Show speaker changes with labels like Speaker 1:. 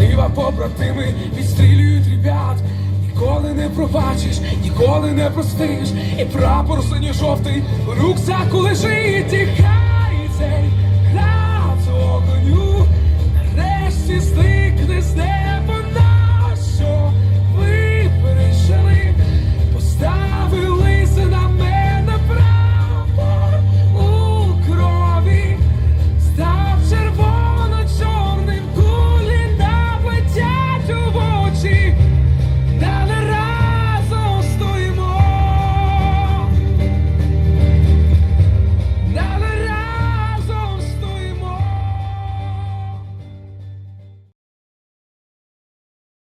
Speaker 1: Зліва побратими відстрілюють ребят. Ніколи не пробачиш, ніколи не простиш, і прапор синьо-жовтий у рюкзаку лежить, і цей